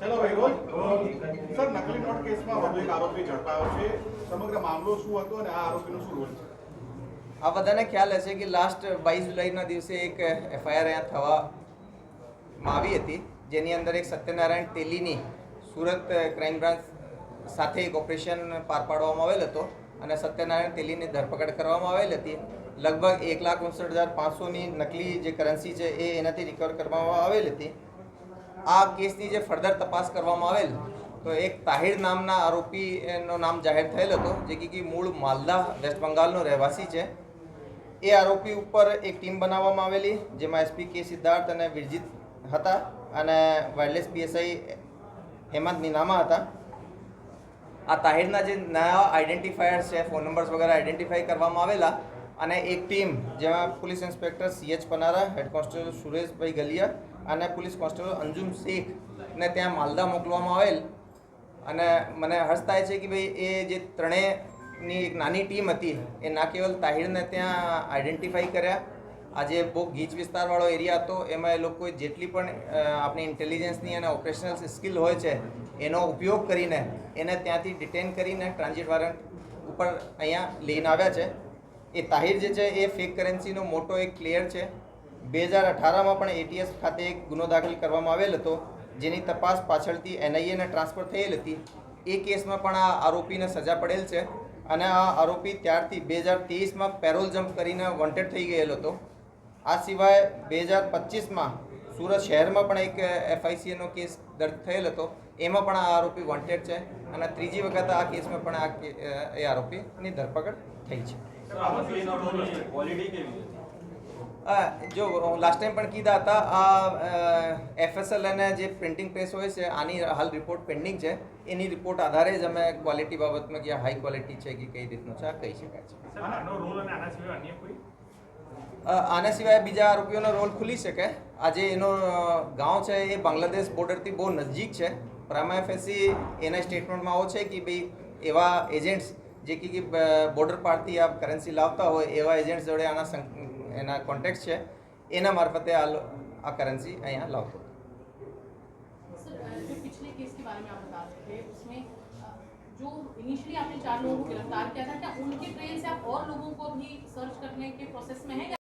ચલો ભાઈ role sir, નકલી નોટ કેસમાં વધુ એક આરોપી ઝડપાયો છે. સમગ્ર મામલો શું હતો અને આ આરોપીનો શું રોલ છે? આ બધાને ખ્યાલ હશે કે લાસ્ટ બાવીસ જુલાઈના દિવસે એક એફઆઈઆર અહીંયા થવામાં આવી હતી, જેની અંદર એક સત્યનારાયણ તેલીની સુરત ક્રાઇમ બ્રાન્ચ સાથે એક ઓપરેશન પાર પાડવામાં આવેલ હતો અને સત્યનારાયણ તેલીની ધરપકડ કરવામાં આવેલ હતી. લગભગ એક લાખ ઉનસઠ હજાર પાંચસોની નકલી જે કરન્સી છે એ એનાથી રિકવર કરવામાં આવેલ હતી. આ કેસની જે ફર્ધર તપાસ કરવામાં આવેલ, તો એક તાહિર નામના આરોપીનું નામ જાહેર થયેલ હતો, જે કે મૂળ માલદા, વેસ્ટ બંગાળનો રહેવાસી છે. એ આરોપી ઉપર એક ટીમ બનાવવામાં આવેલી, જેમાં એસપી કે સિદ્ધાર્થ અને વિરજીત હતા અને વાયરલેસ પીએસઆઈ હેમંત નિનામા હતા. આ તાહિરના જે નયા આઈડેન્ટિફાયર્સ છે, ફોન નંબર્સ વગેરે આઈડેન્ટિફાઈ કરવામાં આવેલા અને એક ટીમ, જેમાં police inspector CH Panara, head constable Sureshbhai Galiya અને પોલીસ કોન્સ્ટેબલ અંજુમ શેખને ત્યાં માલદા મોકલવામાં આવેલ. અને મને હર્ષ છે કે ભાઈ એ જે ત્રણેયની એક નાની ટીમ હતી, એ ના કેવલ તાહિરને ત્યાં આઈડેન્ટિફાઈ કર્યા. આજે બહુ ગીચ વિસ્તારવાળો એરિયા હતો, એમાં એ લોકોએ જેટલી પણ આપણી ઇન્ટેલિજન્સની અને ઓપરેશનલ સ્કિલ હોય છે, એનો ઉપયોગ કરીને એને ત્યાંથી ડિટેન કરીને ટ્રાન્ઝિટ વોરંટ ઉપર અહીંયા લઈને આવ્યા છે. એ તાહિર જે છે, એ ફેક કરન્સીનો મોટો એક પ્લેયર છે. બે હજાર અઢારમાં પણ એટીએસ ખાતે એક ગુનો દાખલ કરવામાં આવેલ હતો, જેની તપાસ પાછળથી એનઆઈએને ટ્રાન્સફર થયેલ હતી. એ કેસમાં પણ આ આરોપીને સજા પડેલ છે અને આ આરોપી ત્યારથી બે હજાર તેવીસમાં પેરોલ જમ્પ કરીને વોન્ટેડ થઈ ગયેલો હતો. આ સિવાય બે હજાર પચીસમાં સુરત શહેરમાં પણ એક એફઆઈસીએનો કેસ દર્જ થયેલ હતો. એમાં પણ આ આરોપી વોન્ટેડ છે અને ત્રીજી વખત આ કેસમાં પણ આ એ આરોપીની ધરપકડ થઈ છે. જો લાસ્ટ ટાઈમ પણ કીધા હતા આ એફએસએલ અને જે પ્રિન્ટિંગ પ્રેસ હોય છે આની હાલ રિપોર્ટ પેન્ડિંગ છે. એની રિપોર્ટ આધારે જ અમે ક્વોલિટી બાબતમાં કે હાઈ ક્વોલિટી છે કે કઈ રીતનું છે આ કહી શકાય છે. આનો સિવાય બીજા આરોપીઓનો રોલ ખુલી શકે. આજે એનો ગાંવ છે એ બાંગ્લાદેશ બોર્ડરથી બહુ નજીક છે. પ્રામાફેસી એના સ્ટેટમેન્ટમાં આવો છે કે ભાઈ એવા એજન્ટ્સ જે કે બોર્ડર પારથી આ કરન્સી લાવતા હોય એવા એજન્ટ્સ જોડે આના એના કોન્ટેક્ટ છે એના મારફતે આ લો- આ કરન્સી અહીંયા લાવતો હતો सर अ, जो पिछले केस के बारे में आप बता रहे थे उसमें अ, जो इनिशियली आपने चार लोगों को गिरफ्तार किया था क्या उनके ट्रेल से आप और लोगों को भी सर्च करने के प्रोसेस में है या